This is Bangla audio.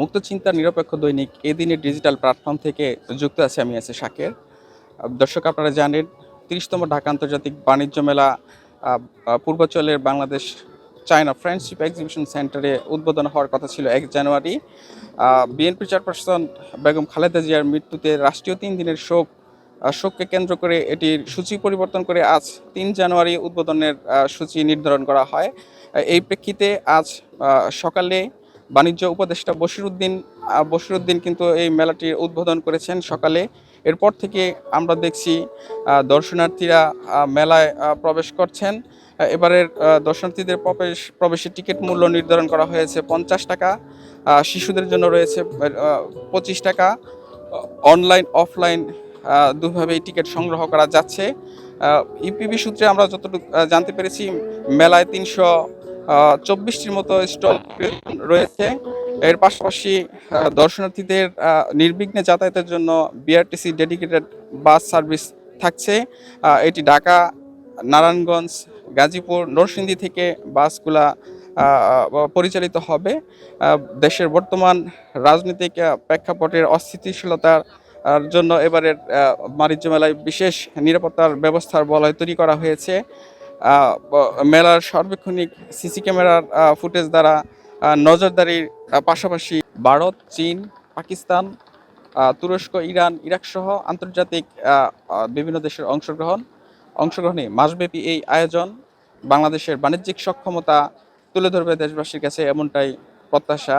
মুক্ত চিন্তা নিরপেক্ষ দৈনিক এই দিনের ডিজিটাল প্ল্যাটফর্ম থেকে যুক্ত আছে আমি আছি শাকের। দর্শক আপনারা জানেন, তিরিশতম ঢাকা আন্তর্জাতিক বাণিজ্য মেলা পূর্বাঞ্চলের বাংলাদেশ চায়না ফ্রেন্ডশিপ এক্সিবিশন সেন্টারে উদ্বোধন হওয়ার কথা ছিল এক January. BNP chairperson Begum Khaleda জিয়ার মৃত্যুতে রাষ্ট্রীয় তিন দিনের শোক শোককে কেন্দ্র করে এটির সূচি পরিবর্তন করে আজ তিন জানুয়ারি উদ্বোধনের সূচি নির্ধারণ করা হয়। এই প্রেক্ষিতে আজ সকালে বাণিজ্য উপদেষ্টা বশিরউদ্দিন আহ, বশিরউদ্দিন কিন্তু এই মেলাটির উদ্বোধন করেছেন সকালে। এরপর থেকে আমরা দেখছি দর্শনার্থীরা মেলায় প্রবেশ করছেন। এবারের দর্শনার্থীদের প্রবেশ প্রবেশের টিকিট মূল্য নির্ধারণ করা হয়েছে পঞ্চাশ টাকা। শিশুদের জন্য রয়েছে পঁচিশ টাকা। অনলাইন অফলাইন দুভাবেই টিকিট সংগ্রহ করা যাচ্ছে। ইপিবি সূত্রে আমরা যতটুকু জানতে পেরেছি মেলায় তিনশো চব্বিশটির মতো স্টল রয়েছে। এর পাশাপাশি দর্শনার্থীদের নির্বিঘ্নে যাতায়াতের জন্য বিআরটিসি ডেডিকেটেড বাস সার্ভিস থাকছে। এটি ঢাকা, নারায়ণগঞ্জ, গাজীপুর, নরসিংদী থেকে বাসগুলা পরিচালিত হবে। দেশের বর্তমান রাজনৈতিক প্রেক্ষাপটের অস্থিতিশীলতার জন্য এবারের বাণিজ্য মেলায় বিশেষ নিরাপত্তার ব্যবস্থার বলয় তৈরি করা হয়েছে। মেলার সার্বক্ষণিক সিসি ক্যামেরার ফুটেজ দ্বারা নজরদারির পাশাপাশি ভারত, চীন, পাকিস্তান তুরস্ক, ইরান ইরাক সহ আন্তর্জাতিক বিভিন্ন দেশের অংশগ্রহণ, অংশগ্রহণে মাসব্যাপী এই আয়োজন বাংলাদেশের বাণিজ্যিক সক্ষমতা তুলে ধরবে দেশবাসীর কাছে এমনটাই প্রত্যাশা।